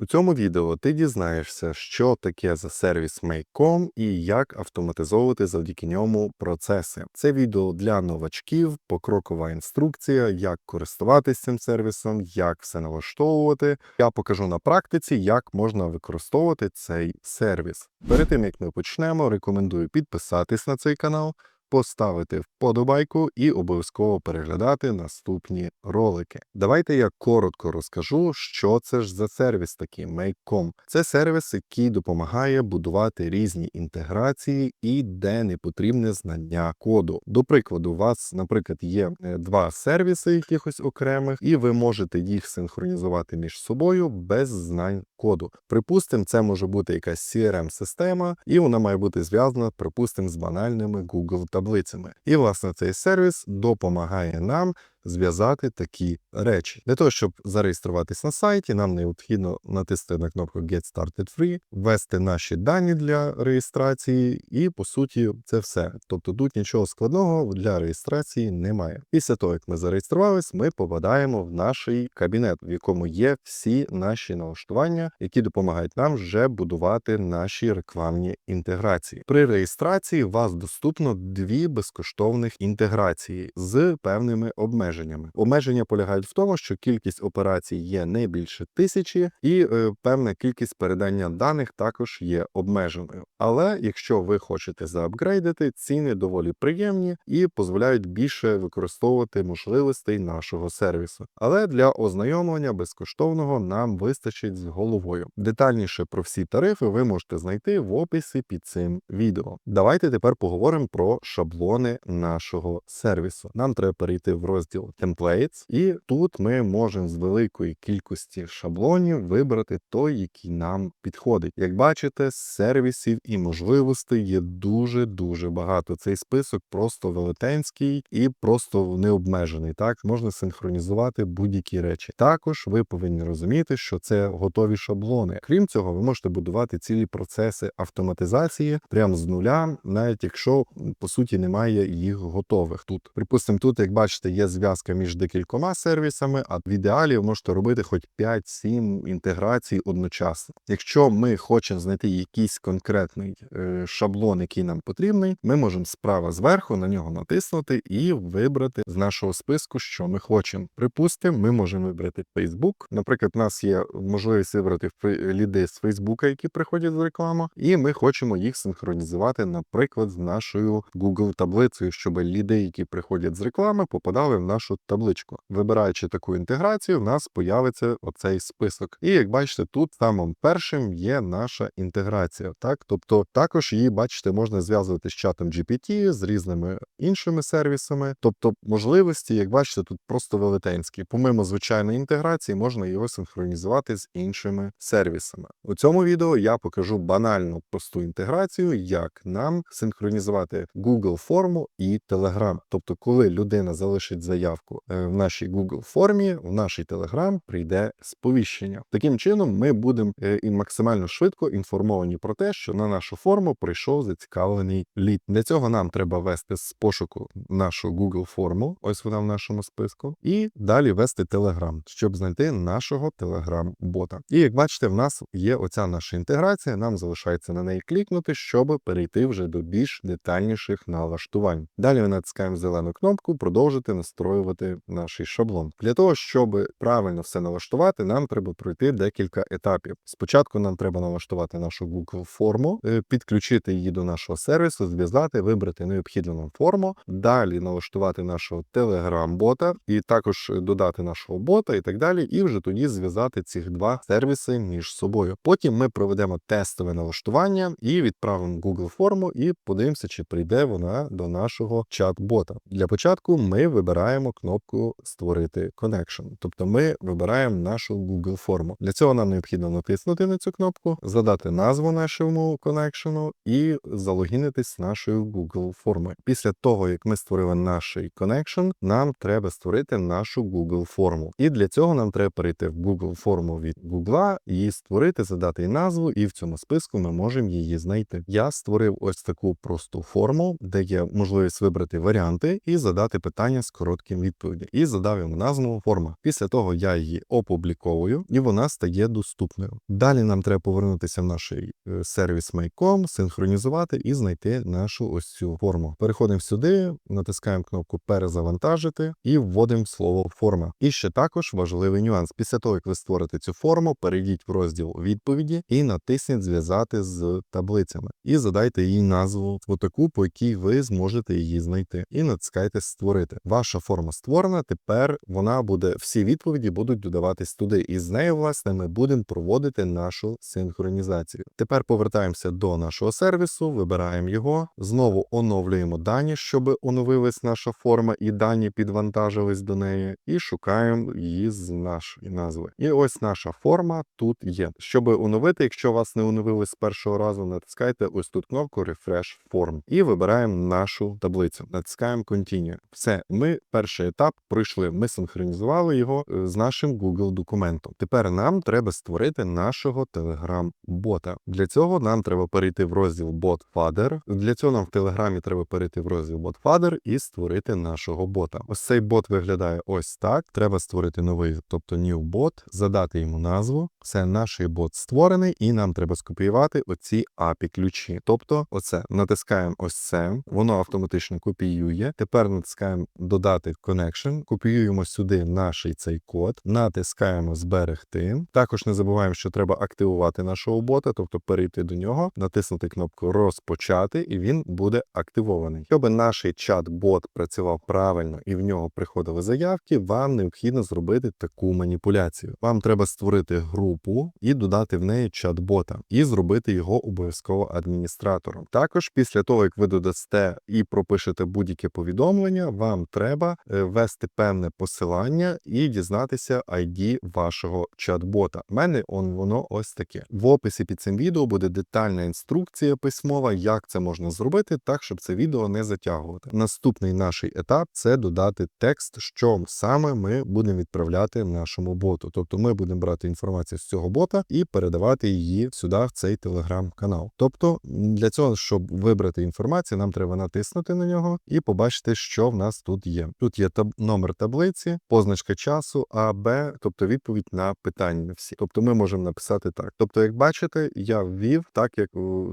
У цьому відео ти дізнаєшся, що таке за сервіс Make.com і як автоматизовувати завдяки ньому процеси. Це відео для новачків, покрокова інструкція, як користуватися цим сервісом, як все налаштовувати. Я покажу на практиці, як можна використовувати цей сервіс. Перед тим як ми почнемо, рекомендую підписатись на цей канал поставити вподобайку і обов'язково переглядати наступні ролики. Давайте я коротко розкажу, що це ж за сервіс такий Make.com. Це сервіс, який допомагає будувати різні інтеграції і де не потрібне знання коду. До прикладу, у вас, наприклад, є е, два сервіси якихось окремих, і ви можете їх синхронізувати між собою без знань коду. Припустимо, це може бути якась CRM-система, і вона має бути зв'язана, припустимо, з банальними Google таблицями. І власне цей сервіс допомагає нам зв'язати такі речі. Для того, щоб зареєструватись на сайті, нам необхідно натиснути на кнопку Get Started Free, ввести наші дані для реєстрації, і по суті це все. Тобто тут нічого складного для реєстрації немає. Після того, як ми зареєструвались, ми попадаємо в наш кабінет, в якому є всі наші налаштування, які допомагають нам вже будувати наші рекламні інтеграції. При реєстрації у вас доступно дві безкоштовних інтеграції з певними обмеженнями. Обмеження полягають в тому, що кількість операцій є не більше тисячі, і е, певна кількість передання даних також є обмеженою. Але якщо ви хочете заапгрейдити, ціни доволі приємні і дозволяють більше використовувати можливостей нашого сервісу. Але для ознайомлення безкоштовного нам вистачить з головою. Детальніше про всі тарифи ви можете знайти в описі під цим відео. Давайте тепер поговоримо про шаблони нашого сервісу. Нам треба перейти в розділ Templates, і тут ми можемо з великої кількості шаблонів вибрати той, який нам підходить. Як бачите, сервісів і можливостей є дуже дуже багато. Цей список просто велетенський і просто необмежений. Так можна синхронізувати будь-які речі. Також ви повинні розуміти, що це готові шаблони. Крім цього, ви можете будувати цілі процеси автоматизації прямо з нуля, навіть якщо по суті немає їх готових. Тут припустимо, тут, як бачите, є зв'язка між декількома сервісами, а в ідеалі ви можете робити хоч 5-7 інтеграцій одночасно. Якщо ми хочемо знайти якийсь конкретний е, шаблон, який нам потрібний, ми можемо справа зверху на нього натиснути і вибрати з нашого списку, що ми хочемо. Припустимо, ми можемо вибрати Facebook. Наприклад, у нас є можливість вибрати ліди з Фейсбука, які приходять з реклами, і ми хочемо їх синхронізувати, наприклад, з нашою Google таблицею, щоб ліди, які приходять з реклами, попадали в нашу табличку. Вибираючи таку інтеграцію, в нас появиться оцей список. І як бачите, тут самим першим є наша інтеграція. Так, тобто також її, бачите, можна зв'язувати з чатом GPT, з різними іншими сервісами. Тобто, можливості, як бачите, тут просто велетенські. Помимо звичайної інтеграції, можна його синхронізувати з іншими сервісами. У цьому відео я покажу банальну просту інтеграцію, як нам синхронізувати Google форму і Telegram. Тобто, коли людина залишить заявку е, в нашій Google формі, в нашій Telegram прийде сповіщення. Таким чином, ми будемо е, і максимально швидко інформовані про те, що на нашу форму прийшов зацікавлений лід. Для цього нам треба ввести з пошуку нашу Google форму, ось вона в нашому списку, і далі ввести Telegram, щоб знайти нашого Telegram-бота. І як бачите, в нас є оця наша інтеграція. Нам залишається на неї клікнути, щоб перейти вже до більш детальніших налаштувань. Далі ми натискаємо зелену кнопку Продовжити настроювати наш шаблон. Для того, щоб правильно все налаштувати, нам треба пройти декілька етапів. Спочатку нам треба налаштувати нашу Google форму, е, підключити її до нашого сервісу, зв'язати, вибрати необхідну нам форму, далі налаштувати нашого Telegram-бота і також додати нашого бота і так далі, і вже тоді зв'язати ці два сервіси між собою. Потім ми проведемо тестове налаштування і відправимо Google форму, і подивимося, чи прийде вона до нашого чат-бота. Для початку ми вибираємо кнопку Створити connection, тобто ми вибираємо нашу Google форму. Для цього нам необхідно натиснути на цю кнопку, задати назву нашому коннекшену і залогінитись нашою Google формою. Після того, як ми створили наш connection, нам треба створити нашу Google форму. І для цього нам треба перейти в Google форму від Google, її створити, задати їй назву, і в цьому списку ми можемо її знайти. Я створив ось таку просту форму, де є можливість вибрати варіанти і задати питання з коротким потім відповіді і задав йому назву форма. Після того я її опубліковую і вона стає доступною. Далі нам треба повернутися в наш е, сервіс Make.com, синхронізувати і знайти нашу ось цю форму. Переходимо сюди, натискаємо кнопку перезавантажити і вводимо слово форма. І ще також важливий нюанс. Після того, як ви створите цю форму, перейдіть в розділ відповіді і натисніть зв'язати з таблицями. І задайте їй назву таку, по якій ви зможете її знайти. І натискайте створити. Ваша форма створена. Тепер вона буде, всі відповіді будуть додаватись туди. І з нею, власне, ми будемо проводити нашу синхронізацію. Тепер повертаємося до нашого сервісу, вибираємо його, знову оновлюємо дані, щоб оновилась наша форма і дані підвантажились до неї, і шукаємо її з нашої назви. І ось наша форма тут є. Щоб оновити, якщо вас не оновилось з першого разу, натискайте ось тут кнопку Refresh Form і вибираємо нашу таблицю. Натискаємо Continue. Все, ми перший етап пройшли. Ми синхронізували його е, з нашим Google документом. Тепер нам треба створити нашого Telegram-бота. Для цього нам треба перейти в розділ Bot Father. Для цього нам в Телеграмі треба перейти в розділ Bot Father і створити нашого бота. Ось цей бот виглядає ось так. Треба створити новий, тобто new bot, задати йому назву. Все, наш бот створений, і нам треба скопіювати оці API ключі. Тобто, оце натискаємо ось це, воно автоматично копіює. Тепер натискаємо додати connection, копіюємо сюди наш цей код, натискаємо зберегти. Також не забуваємо, що треба активувати нашого бота, тобто перейти до нього, натиснути кнопку розпочати, і він буде активований. Щоб наш чат-бот працював правильно і в нього приходили заявки, вам необхідно зробити таку маніпуляцію. Вам треба створити групу і додати в неї чат-бота, і зробити його обов'язково адміністратором. Також після того, як ви додасте і пропишете будь-яке повідомлення, вам треба ввести певне посилання і дізнатися ID вашого чат-бота. У мене он воно ось таке. В описі під цим відео буде детальна інструкція письмова, як це можна зробити, так щоб це відео не затягувати. Наступний наш етап це додати текст, що саме ми будемо відправляти нашому боту. Тобто ми будемо брати інформацію з цього бота і передавати її сюди, в цей телеграм-канал. Тобто, для цього, щоб вибрати інформацію, нам треба натиснути на нього і побачити, що в нас тут є. Тут є таб номер таблиці, позначка часу, А, Б, тобто відповідь на питання всі. Тобто ми можемо написати так. Тобто, як бачите, я ввів так, як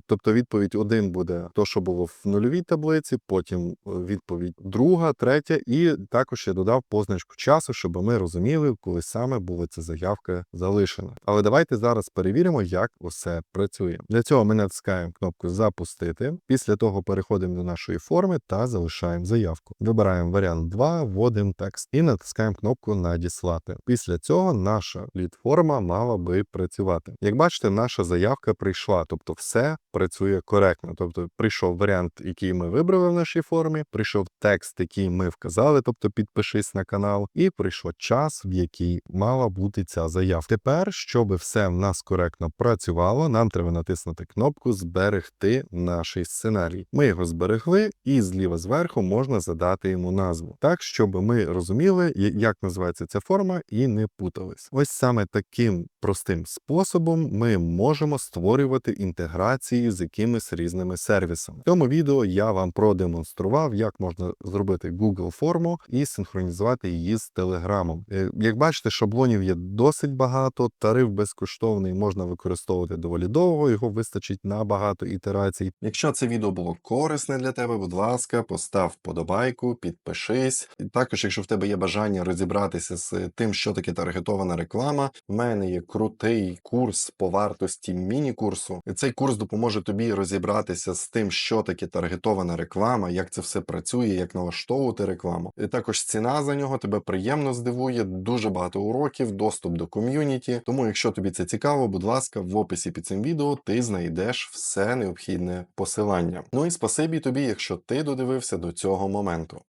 тобто відповідь один буде то, що було в нульовій таблиці, потім е, відповідь друга, третя, і також я додав позначку часу, щоб ми розуміли, коли саме була ця заявка залишена. Але давайте зараз перевіримо, як усе працює. Для цього ми натискаємо кнопку Запустити. Після того переходимо до нашої форми та залишаємо заявку. Вибираємо варіант 2, вводимо текст і натискаємо кнопку Надіслати. Після цього наша лід-форма мала би працювати. Як бачите, наша заявка прийшла, тобто все працює коректно. Тобто прийшов варіант, який ми вибрали в нашій формі, прийшов текст, який ми вказали, тобто підпишись на канал, і прийшов час, в який мала бути ця заявка. Тепер, щоб все в нас коректно працювало, нам треба натиснути кнопку Зберегти наш сценарій. Ми його зберегли, і зліва зверху можна задати йому назву, так щоб ми розуміли, як називається ця форма, і не путались. Ось саме таким простим способом ми можемо створювати інтеграції з якимись різними сервісами. В цьому відео я вам продемонстрував, як можна зробити Google форму і синхронізувати її з Телеграмом. Е, Як бачите, шаблонів є досить багато. Тариф безкоштовний можна використовувати доволі довго. Його вистачить на багато ітерацій. Якщо це відео було корисне для тебе, будь ласка, постав вподобайку, підпишись. Також, якщо в тебе є бажання розібратися з тим, що таке таргетована реклама, в мене є крутий курс по вартості міні-курсу. Цей курс допоможе тобі розібратися з тим, що таке таргетована реклама, як це все працює, як налаштовувати рекламу. І також ціна за нього тебе приємно здивує. Дуже багато уроків, доступ до ком'юніті. Тому, якщо тобі це цікаво, будь ласка, в описі під цим відео ти знайдеш все необхідне посилання. Ну і спасибі тобі, якщо ти додивився до цього моменту.